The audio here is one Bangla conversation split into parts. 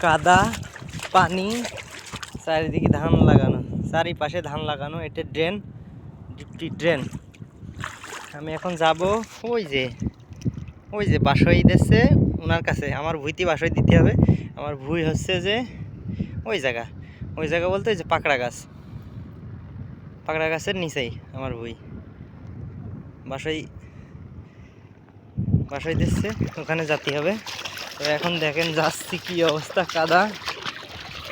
কাদা, পানি, চারিদিকে ধান লাগানো, চারিপাশে ধান লাগানো, এটা ড্রেন ডিপটি ড্রেন। আমি এখন যাব ওই যে ওই যে বাসই দিচ্ছে ওনার কাছে। আমার ভুইতে বাসই দিতে হবে। আমার ভুই হচ্ছে যে ওই জায়গা। ওই জায়গা বলতে ওই যে পাকড়া গাছ। পাকড়া গাছের নিচেই আমার ভুই। বাসই বাসই দিচ্ছে ওখানে যেতে হবে। তো এখন দেখেন যাচ্ছি কি অবস্থা, কাদা।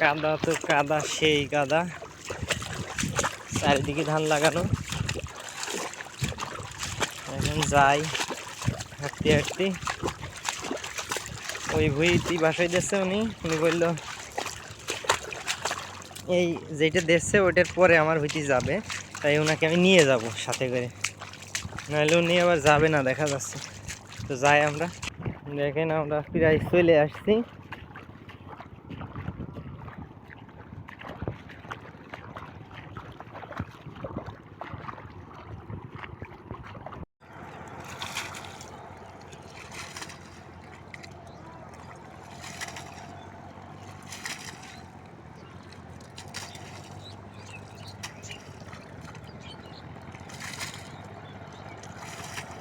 কাদা তো কাদা, সেই কাদা। চারিদিকে ধান লাগানো। এখন যাই, হাঁটতে হাঁটতে। ওই ভুইটি বাসায় দিচ্ছে উনি। উনি বলল, এই যেটা দেখছে ওইটার পরে আমার ভুইটি যাবে। তাই ওনাকে আমি নিয়ে যাব সাথে করে। নাহলে উনি আবার যাবে না, দেখা যাচ্ছে। তো যাই আমরা। দেখেন আমরা প্রায় চলে আসছি।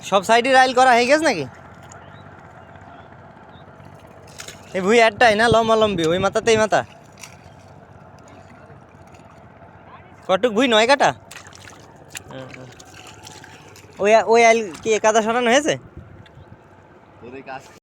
সব সাইডে রাইল করা হয়ে গেছে নাকি? এই ভুই একটাই না? লম্বা লম্বি ওই মাথাতেই এই মাথা। কটুক ভুই নয় কাটা? হুম, হুম। ওই ওই আইল কি কাদা সরানো হয়েছে?